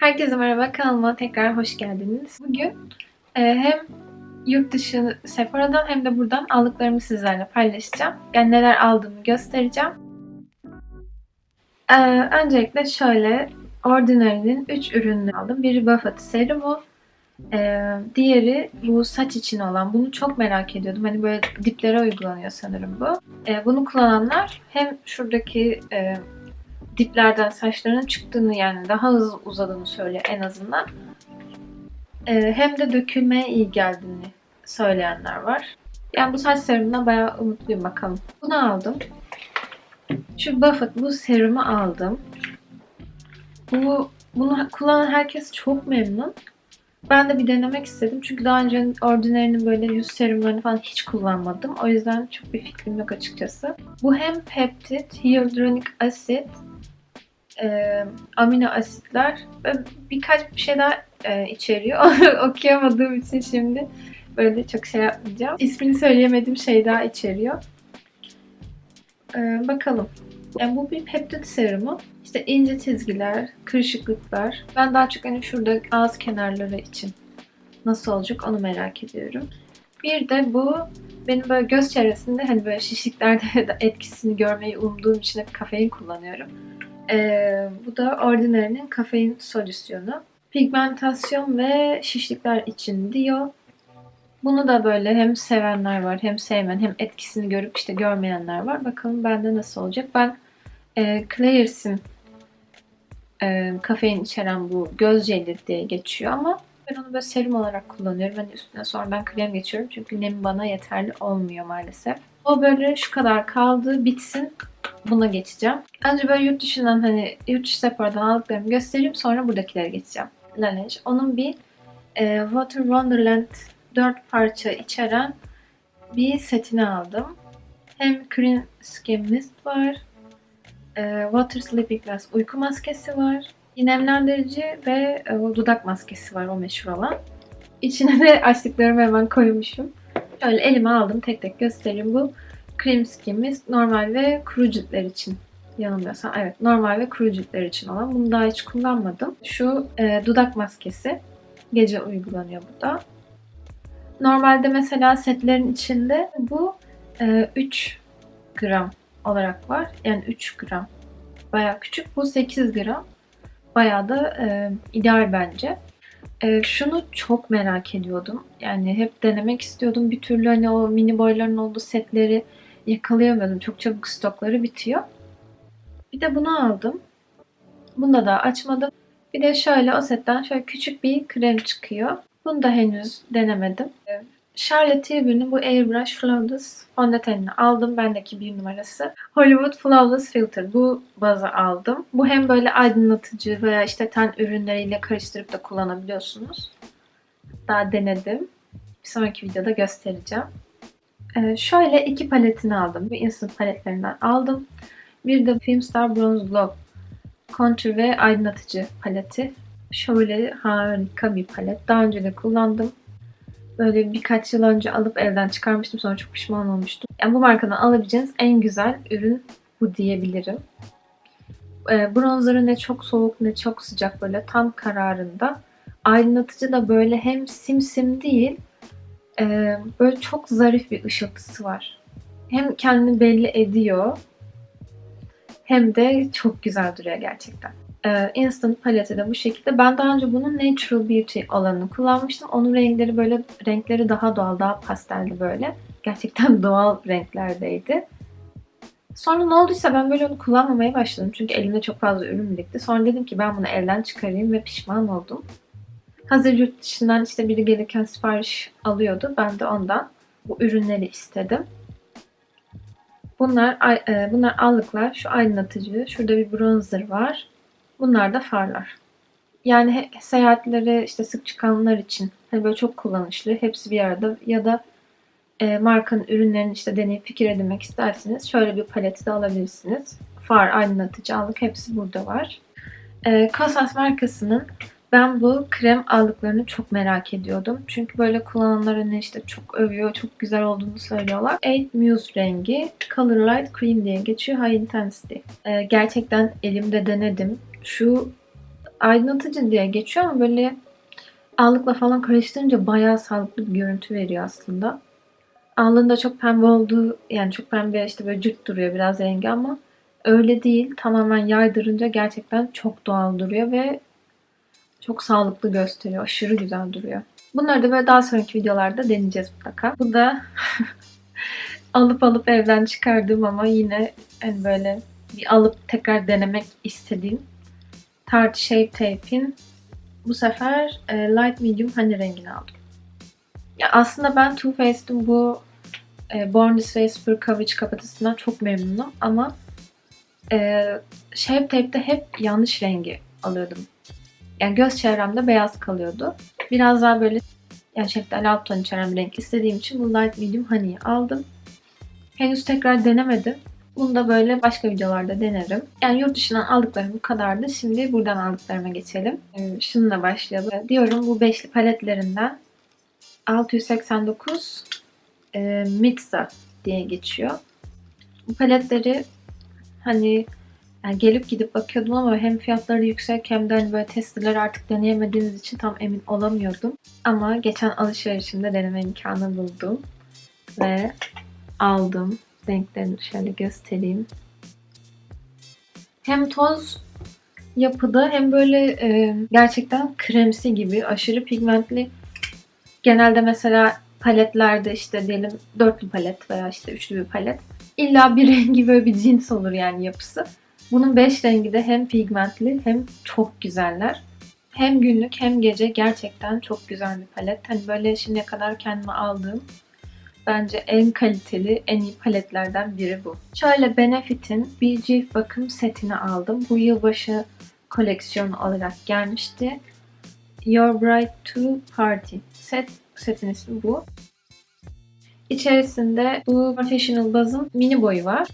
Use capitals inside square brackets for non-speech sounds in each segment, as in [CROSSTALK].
Herkese merhaba, kanalıma tekrar hoş geldiniz. Bugün e, hem yurt dışı Sephora'dan hem de buradan aldıklarımı sizlerle paylaşacağım. Yani neler aldığımı göstereceğim. E, öncelikle şöyle Ordinary'nin 3 ürününü aldım. Biri Buffett serumu, e, diğeri bu saç için olan. Bunu çok merak ediyordum. Hani böyle diplere uygulanıyor sanırım bu. E, bunu kullananlar hem şuradaki e, diplerden saçlarının çıktığını yani daha hızlı uzadığını söylüyor en azından. Ee, hem de dökülmeye iyi geldiğini söyleyenler var. Yani bu saç serumundan bayağı umutluyum bakalım. Bunu aldım. Şu Buffett bu serumu aldım. Bu bunu kullanan herkes çok memnun. Ben de bir denemek istedim. Çünkü daha önce Ordinary'nin böyle yüz serumlarını falan hiç kullanmadım. O yüzden çok bir fikrim yok açıkçası. Bu hem peptit, hyaluronik asit, e, amino asitler ve birkaç bir şey daha e, içeriyor. [LAUGHS] Okuyamadığım için şimdi böyle çok şey yapmayacağım. İsmini söyleyemediğim şey daha içeriyor. E, bakalım. Yani bu bir peptit serumu. İşte ince çizgiler, kırışıklıklar. Ben daha çok hani şurada ağız kenarları için nasıl olacak onu merak ediyorum. Bir de bu benim böyle göz çevresinde hani böyle şişliklerde de [LAUGHS] etkisini görmeyi umduğum için hep kafein kullanıyorum. Ee, bu da Ordinary'nin kafein solüsyonu. Pigmentasyon ve şişlikler için diyor. Bunu da böyle hem sevenler var hem sevmeyen hem etkisini görüp işte görmeyenler var. Bakalım bende nasıl olacak. Ben e, Claire's'in e, kafein içeren bu göz jeli diye geçiyor ama ben onu böyle serum olarak kullanıyorum. Hani üstüne sonradan krem geçiyorum. Çünkü nem bana yeterli olmuyor maalesef. O böyle şu kadar kaldı. Bitsin. Buna geçeceğim. Önce böyle yurt dışından hani yurt dışı Sephora'dan aldıklarımı göstereyim. Sonra buradakilere geçeceğim. Laneige. Onun bir e, Water Wonderland 4 parça içeren bir setini aldım. Hem Cream Skin Mist var. E, Water Sleeping Glass uyku maskesi var. Nemlendirici ve e, dudak maskesi var o meşhur olan. İçine de [LAUGHS] açtıklarımı hemen koymuşum. Şöyle elime aldım tek tek göstereyim. Bu Cream Skin Mist normal ve kuru ciltler için yanılmıyorsam. Evet normal ve kuru ciltler için olan. Bunu daha hiç kullanmadım. Şu e, dudak maskesi. Gece uygulanıyor bu da. Normalde mesela setlerin içinde bu e, 3 gram olarak var. Yani 3 gram. Baya küçük. Bu 8 gram. Bayağı da e, ideal bence. E, şunu çok merak ediyordum. Yani hep denemek istiyordum. Bir türlü hani o mini boyların olduğu setleri yakalayamıyordum. Çok çabuk stokları bitiyor. Bir de bunu aldım. Bunu da daha açmadım. Bir de şöyle o setten şöyle küçük bir krem çıkıyor. Bunu da henüz denemedim. Charlotte Tilbury'nin bu Airbrush Flawless fondötenini aldım. Bendeki bir numarası. Hollywood Flawless Filter. Bu bazı aldım. Bu hem böyle aydınlatıcı veya işte ten ürünleriyle karıştırıp da kullanabiliyorsunuz. Daha denedim. Bir sonraki videoda göstereceğim. Ee, şöyle iki paletini aldım. Bir Instant paletlerinden aldım. Bir de Filmstar Bronze Glow Contour ve aydınlatıcı paleti. Şöyle harika bir palet. Daha önce de kullandım. Böyle birkaç yıl önce alıp evden çıkarmıştım. Sonra çok pişman olmuştum. Yani bu markadan alabileceğiniz en güzel ürün bu diyebilirim. E, bronzerı ne çok soğuk ne çok sıcak böyle tam kararında. Aydınlatıcı da böyle hem simsim değil e, böyle çok zarif bir ışıltısı var. Hem kendini belli ediyor hem de çok güzel duruyor gerçekten. Ee, Instant paleti de bu şekilde. Ben daha önce bunun Natural Beauty olanını kullanmıştım. Onun renkleri böyle renkleri daha doğal, daha pasteldi böyle. Gerçekten [LAUGHS] doğal renklerdeydi. Sonra ne olduysa ben böyle onu kullanmamaya başladım. Çünkü elimde çok fazla ürün birikti. Sonra dedim ki ben bunu elden çıkarayım ve pişman oldum. Hazır yurt dışından işte biri gelirken sipariş alıyordu. Ben de ondan bu ürünleri istedim. Bunlar e, bunlar allıklar. Şu aydınlatıcı. Şurada bir bronzer var. Bunlar da farlar. Yani seyahatlere işte sık çıkanlar için hani böyle çok kullanışlı. Hepsi bir arada ya da e, markanın ürünlerini işte deneyip fikir edinmek isterseniz şöyle bir paleti de alabilirsiniz. Far, aydınlatıcı, allık hepsi burada var. E, Kosas markasının ben bu krem aldıklarını çok merak ediyordum. Çünkü böyle kullananlar hani işte çok övüyor, çok güzel olduğunu söylüyorlar. 8 Muse rengi Color Light Cream diye geçiyor. High Intensity. Ee, gerçekten elimde denedim. Şu aydınlatıcı diye geçiyor ama böyle allıkla falan karıştırınca bayağı sağlıklı bir görüntü veriyor aslında. Allığında çok pembe olduğu yani çok pembe işte böyle cırt duruyor biraz rengi ama öyle değil. Tamamen yaydırınca gerçekten çok doğal duruyor ve çok sağlıklı gösteriyor. Aşırı güzel duruyor. Bunları da böyle daha sonraki videolarda deneyeceğiz mutlaka. Bu da [LAUGHS] alıp alıp evden çıkardığım ama yine hani böyle bir alıp tekrar denemek istediğim Tarte Shape Tape'in bu sefer e, Light Medium Honey rengini aldım. Ya aslında ben Too Faced'in bu e, Born This Way Super Coverage kapatısından çok memnunum ama e, Shape Tape'de hep yanlış rengi alıyordum. Yani göz çevremde beyaz kalıyordu. Biraz daha böyle yani şeftali alt ton içeren bir renk istediğim için bu Light Medium Honey'i aldım. Henüz tekrar denemedim. Bunu da böyle başka videolarda denerim. Yani yurt dışından aldıklarım bu kadardı. Şimdi buradan aldıklarıma geçelim. Ee, şununla başlayalım. Diyorum bu beşli paletlerinden 689 e, Mitza diye geçiyor. Bu paletleri hani yani gelip gidip bakıyordum ama hem fiyatları yüksek hem de hani böyle testleri artık deneyemediğimiz için tam emin olamıyordum. Ama geçen alışverişimde deneme imkanı buldum. Ve aldım. Renklerini şöyle göstereyim. Hem toz yapıda hem böyle e, gerçekten kremsi gibi aşırı pigmentli. Genelde mesela paletlerde işte diyelim dörtlü palet veya işte üçlü bir palet. İlla bir [LAUGHS] rengi böyle bir cins olur yani yapısı. Bunun 5 rengi de hem pigmentli hem çok güzeller. Hem günlük hem gece gerçekten çok güzel bir palet. Hani böyle şimdiye kadar kendime aldığım bence en kaliteli, en iyi paletlerden biri bu. Şöyle Benefit'in bir cilt bakım setini aldım. Bu yılbaşı koleksiyonu olarak gelmişti. Your Bride to Party set. Setin ismi bu. İçerisinde bu Professional bazın mini boyu var.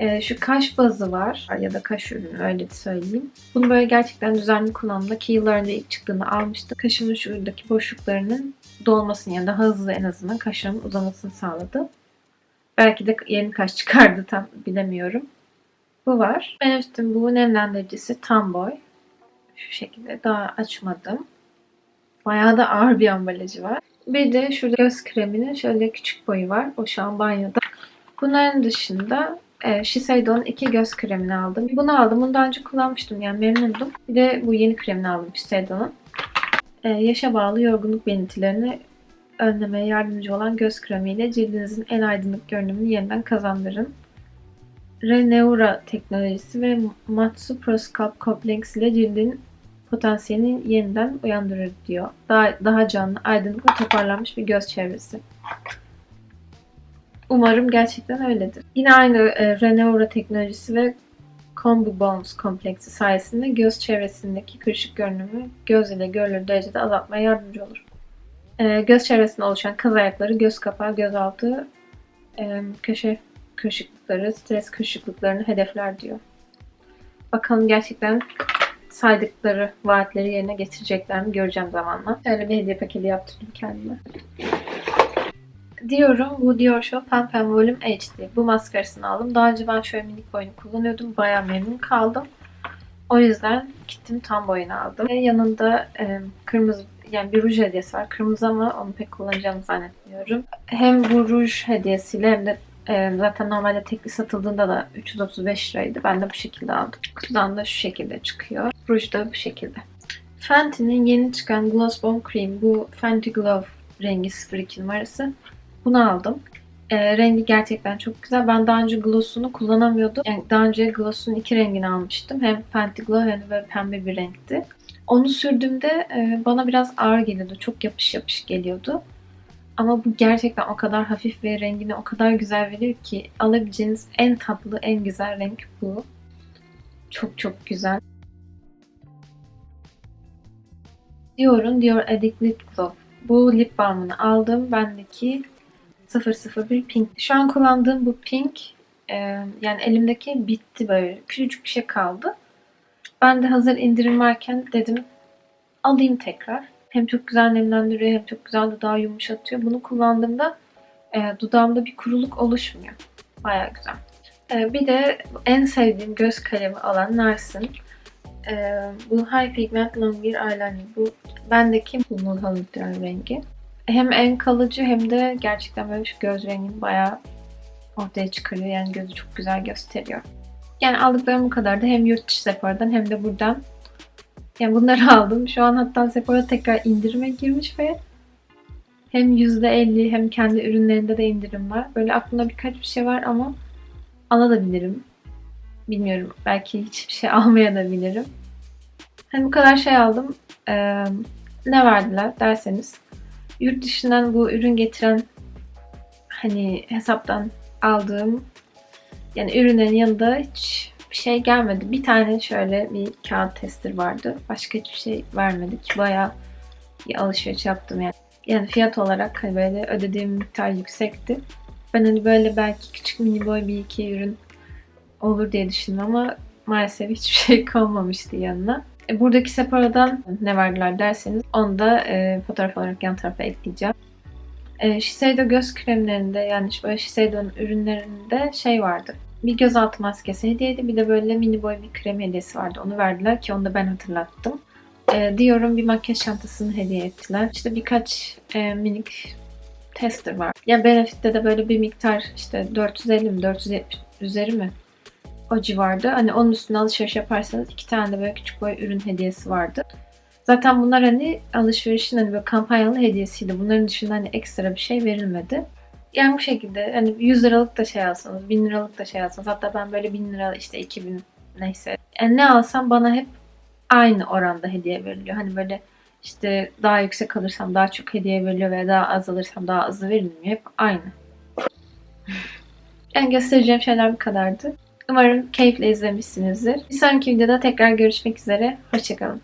Ee, şu kaş bazı var ya da kaş ürünü öyle söyleyeyim. Bunu böyle gerçekten düzenli kullanımda ki yıllar önce ilk çıktığında almıştım. Kaşımın şuradaki boşluklarının dolmasını yani daha hızlı en azından kaşlarımın uzamasını sağladı. Belki de yeni kaş çıkardı tam bilemiyorum. Bu var. Benefit'in bu nemlendiricisi tam boy. Şu şekilde daha açmadım. Bayağı da ağır bir ambalajı var. Bir de şurada göz kreminin şöyle küçük boyu var. O şu an banyoda. Bunların dışında e, Shiseido'nun iki göz kremini aldım. Bunu aldım. Bunu daha önce kullanmıştım. Yani memnundum. Bir de bu yeni kremini aldım Shiseido'nun. E, yaşa bağlı yorgunluk belirtilerini önlemeye yardımcı olan göz kremiyle cildinizin en aydınlık görünümünü yeniden kazandırın. Reneura teknolojisi ve Matsu Pro Sculpt Complex ile cildin potansiyelini yeniden uyandırır diyor. Daha, daha canlı, aydınlık ve toparlanmış bir göz çevresi. Umarım gerçekten öyledir. Yine aynı e, Reneura teknolojisi ve Combo Bones kompleksi sayesinde göz çevresindeki kırışık görünümü göz ile görülür derecede azaltmaya yardımcı olur. E, göz çevresinde oluşan kaz ayakları, göz kapağı, gözaltı, e, köşe kırışıklıkları, stres kırışıklıklarını hedefler diyor. Bakalım gerçekten saydıkları vaatleri yerine getirecekler mi göreceğim zamanla. Şöyle bir hediye paketi yaptırdım kendime. Diyorum bu Dior Show Pam Pam Volume HD. Bu maskarasını aldım. Daha önce ben şöyle minik boyunu kullanıyordum. Baya memnun kaldım. O yüzden gittim tam boyunu aldım. Ve yanında e, kırmızı yani bir ruj hediyesi var. Kırmızı ama onu pek kullanacağımı zannetmiyorum. Hem bu ruj hediyesiyle hem de e, zaten normalde tekli satıldığında da 335 liraydı. Ben de bu şekilde aldım. Kutudan da şu şekilde çıkıyor. Ruj da bu şekilde. Fenty'nin yeni çıkan Gloss Bomb Cream. Bu Fenty Glow rengi 02 numarası. Bunu aldım. E, rengi gerçekten çok güzel. Ben daha önce gloss'unu kullanamıyordum. Yani daha önce gloss'un iki rengini almıştım. Hem Fenty Glow hem de pembe bir renkti. Onu sürdüğümde e, bana biraz ağır geliyordu. Çok yapış yapış geliyordu. Ama bu gerçekten o kadar hafif ve rengini o kadar güzel veriyor ki alabileceğiniz en tatlı, en güzel renk bu. Çok çok güzel. Dior'un Dior Addict Lip Gloss. Bu lip balmını aldım. Bendeki 001 Pink. Şu an kullandığım bu pink e, yani elimdeki bitti böyle. Küçücük bir şey kaldı. Ben de hazır indirim varken dedim alayım tekrar. Hem çok güzel nemlendiriyor hem çok güzel dudağı yumuşatıyor. Bunu kullandığımda e, dudağımda bir kuruluk oluşmuyor. Baya güzel. E, bir de en sevdiğim göz kalemi olan Nars'ın Ee, bu High Pigment Longer Eyeliner. Bu bendeki Halütler rengi. Hem en kalıcı hem de gerçekten böyle şu göz rengini bayağı ortaya çıkarıyor. Yani gözü çok güzel gösteriyor. Yani aldıklarım bu kadardı. Hem yurt dışı Sephora'dan hem de buradan. Yani bunları [LAUGHS] aldım. Şu an hatta Sephora tekrar indirime girmiş ve hem %50 hem kendi ürünlerinde de indirim var. Böyle aklımda birkaç bir şey var ama alabilirim. Bilmiyorum. Belki hiçbir şey [LAUGHS] almayabilirim. Hani bu kadar şey aldım. Ee, ne verdiler derseniz. Yurt dışından bu ürün getiren hani hesaptan aldığım yani ürünlerin yanında hiç bir şey gelmedi. Bir tane şöyle bir kağıt tester vardı. Başka hiçbir şey vermedik. Bayağı bir alışveriş yaptım yani. Yani fiyat olarak hani böyle ödediğim miktar yüksekti. Ben hani böyle belki küçük mini boy bir iki ürün olur diye düşündüm ama maalesef hiçbir şey [LAUGHS] kalmamıştı yanına. E, buradaki Sephora'dan ne verdiler derseniz onu da e, fotoğraf olarak yan tarafa ekleyeceğim. E, Shiseido göz kremlerinde yani böyle Shiseido'nun ürünlerinde şey vardı. Bir gözaltı maskesi hediyeydi. Bir de böyle mini boy bir krem hediyesi vardı. Onu verdiler ki onu da ben hatırlattım. E, Dior'un bir makyaj çantasını hediye ettiler. İşte birkaç e, minik tester var. Ya Benefit'te de böyle bir miktar işte 450 mi 470 üzeri mi o civarda. Hani onun üstüne alışveriş yaparsanız iki tane de böyle küçük boy ürün hediyesi vardı. Zaten bunlar hani alışverişin hani böyle kampanyalı hediyesiydi. Bunların dışında hani ekstra bir şey verilmedi. Yani bu şekilde hani 100 liralık da şey alsanız, 1000 liralık da şey alsanız hatta ben böyle 1000 lira işte 2000 neyse. Yani ne alsam bana hep aynı oranda hediye veriliyor. Hani böyle işte daha yüksek alırsam daha çok hediye veriliyor veya daha az alırsam daha az verilmiyor. Hep aynı. Yani göstereceğim şeyler bu kadardı. Umarım keyifle izlemişsinizdir. Bir sonraki videoda tekrar görüşmek üzere. Hoşçakalın.